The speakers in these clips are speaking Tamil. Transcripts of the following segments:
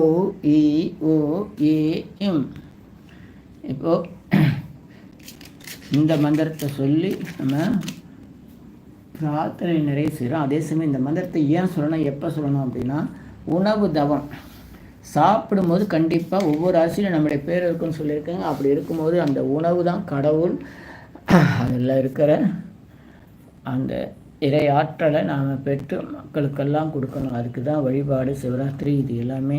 ஓ இ ஓ ஏ இம் இப்போது இந்த மந்திரத்தை சொல்லி நம்ம பிரார்த்தனை நிறைய செய்கிறோம் அதே சமயம் இந்த மந்திரத்தை ஏன் சொல்லணும் எப்போ சொல்லணும் அப்படின்னா உணவு தவம். சாப்பிடும்போது கண்டிப்பாக ஒவ்வொரு அரிசியிலும் நம்முடைய பேர் இருக்குன்னு சொல்லியிருக்காங்க. அப்படி இருக்கும்போது அந்த உணவு தான் கடவுள். அதில் இருக்கிற அந்த இறை ஆற்றலை நாம் பெற்று மக்களுக்கெல்லாம் கொடுக்கணும். அதுக்கு தான் வழிபாடு சிவராத்திரி இது எல்லாமே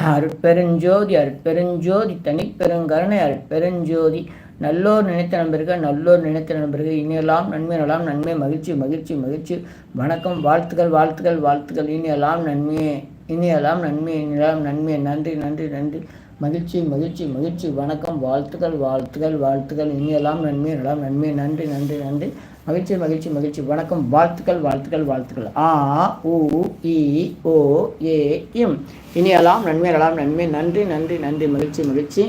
அருட்பெருஞ்சோதி அருட்பெருஞ்சோதி தனிப்பெருங்கருணை அருட்பெருஞ்சோதி. நல்லோர் நினைத்த நண்பர்கள் நல்லோர் நினைத்த நண்பர்கள். இனியெல்லாம் நன்மை நலாம் நன்மை. மகிழ்ச்சி மகிழ்ச்சி மகிழ்ச்சி. வணக்கம். வாழ்த்துக்கள் வாழ்த்துக்கள் வாழ்த்துக்கள். இனியெல்லாம் நன்மையே. இனியெல்லாம் நன்மை இனியெல்லாம் நன்மை. நன்றி நன்றி நன்றி. மகிழ்ச்சி மகிழ்ச்சி மகிழ்ச்சி. வணக்கம். வாழ்த்துக்கள் வாழ்த்துக்கள் வாழ்த்துக்கள். இனியெல்லாம் நன்மை நலாம் நன்மை. நன்றி நன்றி நன்றி. மகிழ்ச்சி மகிழ்ச்சி மகிழ்ச்சி. வணக்கம். வாழ்த்துக்கள் வாழ்த்துக்கள் வாழ்த்துக்கள். ஆ உ இ ஓ ஏ இம். இனியலாம் நன்மைகளாம் நன்மை. நன்றி நன்றி நன்றி. மகிழ்ச்சி மகிழ்ச்சி.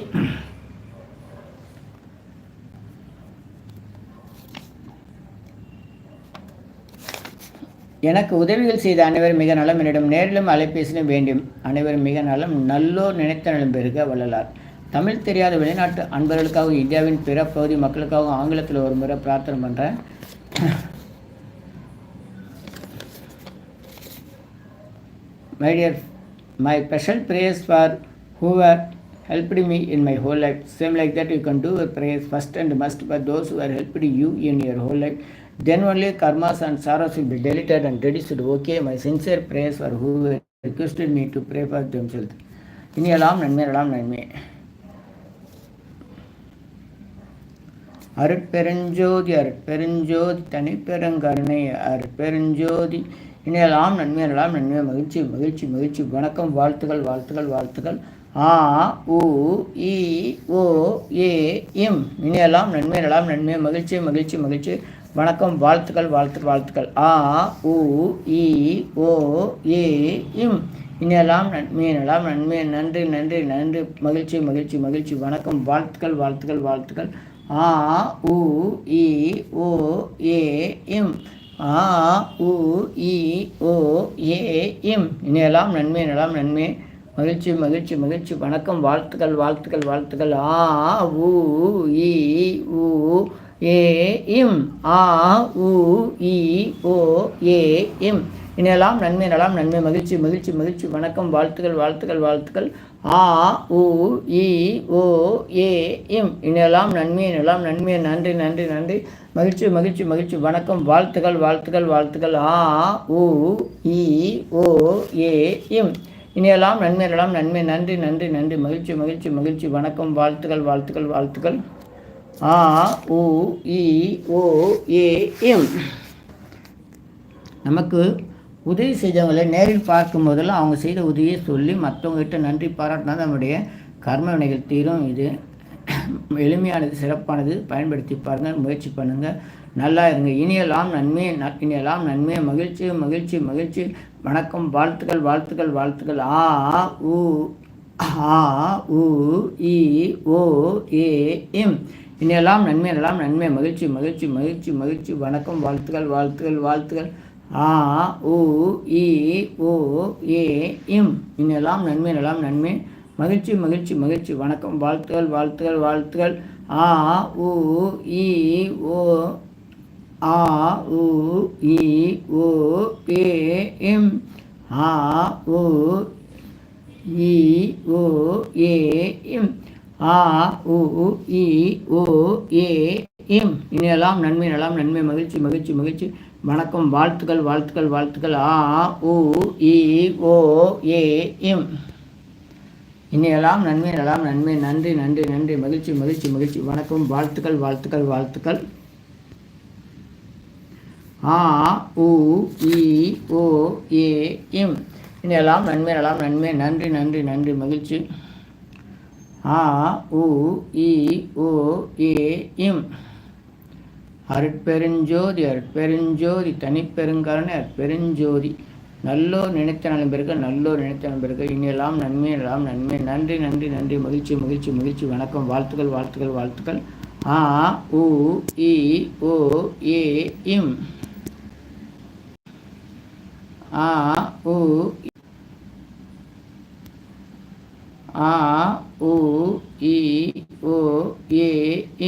எனக்கு உதவிகள் செய்த அனைவரும் மிக நலம். என்னிடம் நேரிலும் அலைபேசியிலும் வேண்டும். அனைவரும் மிக நலம். நல்லோர் நினைத்த நலம் பெருக வள்ளலார். தமிழ் தெரியாத வெளிநாட்டு அன்பர்களுக்காகவும் இந்தியாவின் பிற பகுதி மக்களுக்காகவும் ஆங்கிலத்தில் ஒரு முறை பிரார்த்தனை பண்ணுறேன் My dear my special prayers for whoever helped me in my whole life. Same like that, you can do your prayers first and must for those who are helped you in your whole life. Then only karmas and sorrows will be deleted and reduced. Okay, my sincere prayers for who requested me to pray for themselves. இனியெல்லாம் நன்மை எல்லாம் நன்மை அருட்பெருஞ்சோதி அருட்பெருஞ்சோதி தனிப்பெருங்கருணை அருட்பெருஞ்சோதி. இணையலாம் நன்மை எல்லாம் நன்மை மகிழ்ச்சி மகிழ்ச்சி மகிழ்ச்சி. வணக்கம் வாழ்த்துக்கள் வாழ்த்துக்கள் வாழ்த்துக்கள். ஆ உ இ ஓ ஏ இம். இனியெல்லாம் நன்மையெல்லாம் நன்மை மகிழ்ச்சி மகிழ்ச்சி மகிழ்ச்சி. வணக்கம் வாழ்த்துக்கள் வாழ்த்து வாழ்த்துக்கள். ஆ உ இ ஓ ஏ இம். இனியெல்லாம் நன்மை நலாம் நன்மை நன்றி நன்றி நன்றி. மகிழ்ச்சி மகிழ்ச்சி மகிழ்ச்சி. வணக்கம் வாழ்த்துக்கள் வாழ்த்துக்கள் வாழ்த்துக்கள். ஆ உ இ ஓ ஏ இம். ஆ உ இ ஓ ஏ இம். இனியெல்லாம் நன்மை நலாம் நன்மை. மகிழ்ச்சி மகிழ்ச்சி மகிழ்ச்சி. வணக்கம் வாழ்த்துக்கள் வாழ்த்துக்கள் வாழ்த்துக்கள். ஆ உ இ உ ஏ இம். ஆ உ இ ஓ ஏ இம். இனையெல்லாம் நன்மை நலாம் நன்மை மகிழ்ச்சி மகிழ்ச்சி மகிழ்ச்சி. வணக்கம் வாழ்த்துக்கள் வாழ்த்துக்கள் வாழ்த்துக்கள். ஆ உ இ ஓ ஏ இம். இனையெல்லாம் நன்மை நலாம் நன்மை நன்றி நன்றி நன்றி. மகிழ்ச்சி மகிழ்ச்சி மகிழ்ச்சி. வணக்கம் வாழ்த்துக்கள் வாழ்த்துக்கள் வாழ்த்துக்கள். ஆ உ இ ஓ ஏ இம். இனியெல்லாம் நன்மை நலாம் நன்மை நன்றி நன்றி நன்றி. மகிழ்ச்சி மகிழ்ச்சி மகிழ்ச்சி. வணக்கம் வாழ்த்துக்கள் வாழ்த்துக்கள் வாழ்த்துக்கள். ஆ உ இ ஓ ஏ எம் நமக்கு உதவி செய்தவங்களை நேரில் பார்க்கும் போதெல்லாம் அவங்க செய்த உதவியை சொல்லி மற்றவங்ககிட்ட நன்றி பாராட்டினா நம்முடைய கர்ம வினைகள் தீரும். இது எளிமையானது சிறப்பானது. பயன்படுத்தி பாருங்கள் முயற்சி பண்ணுங்கள் நல்லா இருங்க. இனியெல்லாம் நன்மை இனியெல்லாம் நன்மை. மகிழ்ச்சி மகிழ்ச்சி மகிழ்ச்சி. வணக்கம். வாழ்த்துக்கள் வாழ்த்துக்கள் வாழ்த்துக்கள். ஆ உ ஆ உ இ ஓ ஏ எம் இனியெல்லாம் நன்மை எல்லாம் நன்மை. மகிழ்ச்சி மகிழ்ச்சி மகிழ்ச்சி மகிழ்ச்சி. வணக்கம். வாழ்த்துக்கள் வாழ்த்துக்கள் வாழ்த்துக்கள். ஆ உ இ ஓ ஏ இம். இன்னெல்லாம் நன்மை எல்லாம் நன்மை. மகிழ்ச்சி மகிழ்ச்சி மகிழ்ச்சி. வணக்கம். வாழ்த்துக்கள் வாழ்த்துக்கள் வாழ்த்துக்கள். ஆ உ இ ஓ ஆ உ இ ஓ ஏ எம் ஆ உ இ ஓ ஏ இம். ஆ உ இ ஓ ஏ ஈம் இனியெல்லாம் நன்மை நலம் நன்மை மகிழ்ச்சி மகிழ்ச்சி மகிழ்ச்சி. வணக்கம் வாழ்த்துக்கள் வாழ்த்துக்கள் வாழ்த்துக்கள். ஆ உ இ ஓ ஏ இம். இனியெல்லாம் நன்மை நலம் நன்மை. நன்றி நன்றி நன்றி. மகிழ்ச்சி மகிழ்ச்சி மகிழ்ச்சி. வணக்கம் வாழ்த்துக்கள் வாழ்த்துக்கள் வாழ்த்துக்கள். ஆ உ இ ஓ ஏ இம். இனியெல்லாம் நன்மை நலம் நன்மை. நன்றி நன்றி நன்றி. மகிழ்ச்சி. ஆ உ இ ஓ ஏ இம். அருட்பெருஞ்சோதி அருட்பெருஞ்சோதி தனிப்பெருங்கருணை அற்பெருஞ்சோதி நல்லோர் நினைத்த நண்பர்கள் நல்லோர் நினைத்த நண்பர்கள் இனியெல்லாம் நன்மை எல்லாம் நன்மை. நன்றி நன்றி நன்றி. மகிழ்ச்சி மகிழ்ச்சி மகிழ்ச்சி. வணக்கம். வாழ்த்துக்கள் வாழ்த்துக்கள் வாழ்த்துக்கள். ஆ உ இ ஓ ஏ இம். ஆ உ ஆ உ